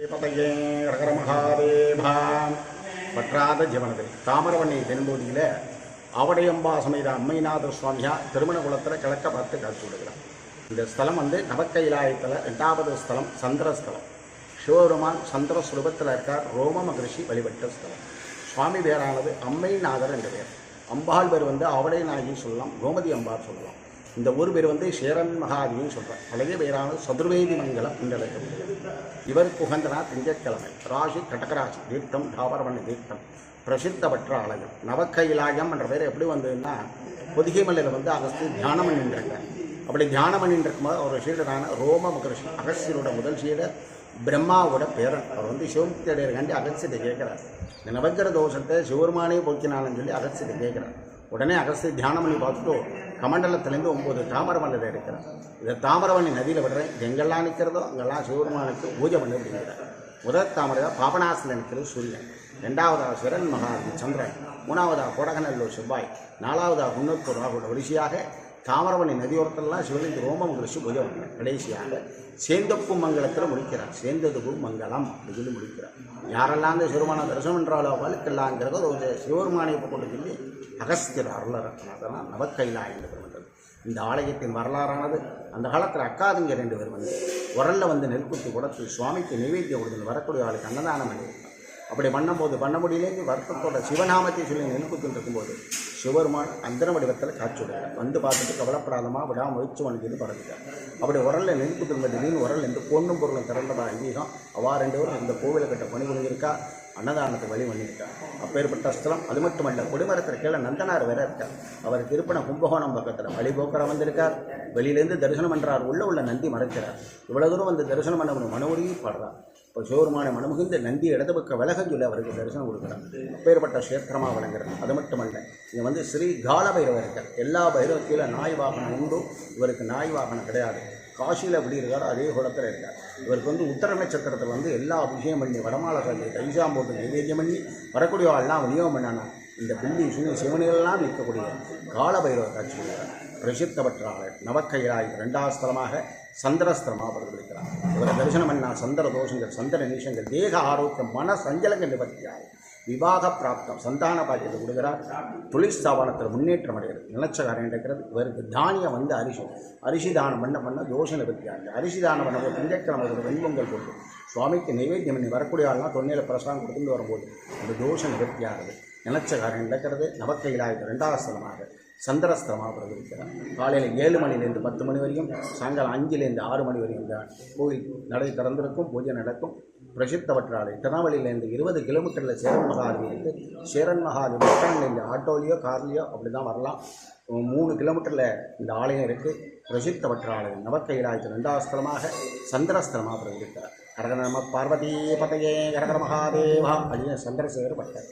பதையே ரகர மகாதேவா பற்றாத ஜீவனது தாமரவண்ணி தென்பகுதியில் அவடையம்பா சமேத அம்மைநாதர் சுவாமியா திருமண குளத்தில் கிழக்க பார்த்து காட்சி விடுகிறார் இந்த ஸ்தலம் வந்து நவக்கைலாயத்தில் ரெண்டாவது ஸ்தலம் சந்திரஸ்தலம் சிவபெருமான் சந்திர சுலபத்தில் இருக்கார். ரோம மகரிஷி வழிபட்ட ஸ்தலம். சுவாமி பேரானது அம்மைநாதர் என்ற பேர். அம்பாள் பேர் வந்து அவடை நாயகி சொல்லலாம் கோமதி அம்பார் சொல்லலாம். இந்த ஊர் பேர் வந்து சேரன் மகாதின்னு சொல்கிறார் பழைய பேரான சதுர்வேதி மங்கலம் என்று அழைக்கப்படுகிறது. இவர் புகந்தனா திங்கட்கிழமை. ராசி கடகராசி தீர்த்தம் தாவரவண்ண தீர்த்தம். பிரசித்த பெற்ற ஆலயம் நவக்கைலாயம் என்ற பேர் எப்படி வந்ததுன்னா பொதிகை மலையில் வந்து அகஸ்தி தியானம் பண்ணிட்டு அப்படி தியானம் பண்ணிட்டு இருக்கும்போது அவர் சீடரான ரோம மகரிஷி அகஸ்தியரோட முதல் சீடர் பிரம்மாவோட பேரன். அவர் வந்து சிவமுக்தி அடையிறக்காண்டி அகஸ்தியத்தை கேட்குறார். இந்த நவக்கிர தோஷத்தை சிவருமானே போக்கினான்னு சொல்லி அகஸ்தியத்தை கேட்குறார். உடனே அகஸ்திய தியானம் பண்ணி பார்த்துட்டு கமண்டலத்துலேருந்து ஒம்பது தாமரவண்ணில் இருக்கிறேன் இதை தாமரவண்ணி நதியில் விடுறேன். எங்கெல்லாம் நிற்கிறதோ அங்கெல்லாம் சிவபெருமானுக்கு பூஜை பண்ணி அப்படிங்கிறார் முதல் தாமரை பாபநாசில் நிற்கிறது சூரியன். ரெண்டாவதாக சிரன் மகாதி சந்திரன். மூணாவதாக கொடகநல்லூர் செவ்வாய். நாலாவதாக குன்னத்தூர் ராகுட வரிசையாக தாமரவணி நதியோரத்திலாம் சிவலிங்க ரோமம் ரிஷி பூஜை பண்ணார் கடைசியாக சேந்தப்பு மங்கலத்தில் முடிக்கிறார். சேந்ததுகு மங்கலம் அப்படின்னு முடிக்கிறார். யாரெல்லாம் அந்த சிறுமான தரிசனம் என்றாலோ வழுக்கெல்லாங்கிறத ஒரு சிவபெருமானை கொண்டு சொல்லி அகஸ்தியர் அருளர். அதெல்லாம் நவக்கைலாயம் என்று வந்தது. இந்த ஆலயத்தின் வரலாறானது அந்த காலத்தில் அக்காதுங்க ரெண்டு பேர் வந்து உரல்ல வந்து நெல்குத்தி கொடுத்து சுவாமிக்கு நைவேத்தியம் கொடுத்து வரக்கூடிய ஆளுக்கு அன்னதானம் பண்ணி அப்படி பண்ணும்போது பண்ண முடியலேங்க வருத்தத்தோட சிவநாமத்தை சொல்லி நெல்குத்தின்னு இருக்கும்போது சிவருமான் அந்தன வடிவத்தில் காட்சி விடுறார் வந்து பார்த்துட்டு கவலைப்படாதமா விடாம முயற்சி பண்ணிக்கிட்டு பறந்துட்டார் அப்படி உரல்ல நெல்குத்து திடீர்னு உரல் இருந்து பொண்ணும் பொருளும் திறந்ததா ஐதீகம். அவா ரெண்டு பேரும் இந்த கோவிலை கட்ட பணி புரிஞ்சிருக்கா? அன்னதானத்துக்கு வழி பண்ணியிருக்கார் அப்பேற்பட்ட ஸ்தலம் அது மட்டுமல்ல கொடிமரத்தில் கீழே நந்தனார் வேற இருக்கார். அவர் திருப்பண கும்பகோணம் பக்கத்தில் வழிபோக்கர வந்திருக்கார். வெளியிலேருந்து தரிசனம் பண்ணுறார் உள்ள உள்ள நந்தி மறைக்கிறார். இவ்வளோ தூரம் வந்து தரிசனம் பண்ண மனமுடியும் பாடுறார். இப்போ சிவபெருமான மனமுகிந்த நந்தி இடது பக்க விலகச் சொல்லி அவருக்கு தரிசனம் கொடுக்குறார். அப்பேற்பட்ட கஷேத்திரமாக விளங்குறது அது மட்டுமல்ல இங்கே வந்து ஸ்ரீ கால பைரவர் இருக்கார் எல்லா பைரவ கீழே நாய் வாகனம் உண்டு இவருக்கு நாய் வாகனம் கிடையாது. காசியில் எப்படி இருக்காரோ அதே குளத்தில் இருக்கார். இவருக்கு வந்து உத்தர நட்சத்திரத்தில் வந்து எல்லா அபிஷேகம் பண்ணி வடமாலை கல்வி கைசாம் போட்டு நைவேத்தியம் பண்ணி வரக்கூடிய ஆள்லாம் விநியோகம் பண்ணானா இந்த பில்லி சுனி சிவனியெல்லாம் நிற்கக்கூடிய கால பைரவர் காட்சி கொடுக்கிறார். பிரசித்த பெற்றாளர் நவக்கைலாய் இரண்டாவது ஸ்தலமாக சந்திரஸ்திரமாக பிரதிபலிக்கிறார். இவரை தரிசனம் என்ன சந்திர தோஷங்கள் சந்திர நீஷங்கள் தேக ஆரோக்கியம் மன சஞ்சலங்கள் நிவர்த்தியாகும். விவாக பிராப்தம் சந்தான பாக்கியத்தை கொடுக்கிறார். தொழில் ஸ்தாபனத்தில் முன்னேற்றம் அடைகிறது. நிலச்சகாரம் இருக்கிறது. இவருக்கு தானியம் வந்து அரிசி அரிசி தானம் பண்ண பண்ண தோஷ நிவர்த்தியாகுது. அரிசி தானம் பண்ண போது திங்கக்கிழமை வெண்பொங்கல் போட்டு சுவாமிக்கு நைவேத்தியம் பண்ணி வரக்கூடிய ஆள்லாம் தொன்னையில் பிரசாதம் கொடுத்துட்டு வரும்போது அந்த தோஷ நிவர்த்தியாகுது. நிலச்சகாரம் நடக்கிறது நவக்கையிலாயுத ரெண்டாவது ஸ்தலமாக சந்திரஸ்தலமாக பிரகரிக்கிறார் காலையில் ஏழு மணிலேருந்து பத்து மணி வரையும் சாயங்காலம் அஞ்சுலேருந்து ஆறு மணி வரையும் இந்த கோயில் நடை திறந்திருக்கும் பூஜை நடக்கும். பிரசித்த வற்றாலை திருநெல்வேலியிலேருந்து இருபது கிலோமீட்டரில் சேரன் மகாதேவி இருக்குது சேரன் மகாதேவி பட்டன்லேருந்து ஆட்டோலையோ கார்லேயோ அப்படி தான் வரலாம் மூணு கிலோமீட்டரில் இந்த ஆலயம் இருக்குது பிரசித்த வற்றாலயம் நவக்கைலாயத்து ரெண்டாவது ஸ்தலமாக சந்திரஸ்தலமாக பிரதிபலிக்கிறார் கரகர பார்வதி பதையே கரகர மகாதேவா அப்படின்னு சந்திரசேகர் பட்டர்.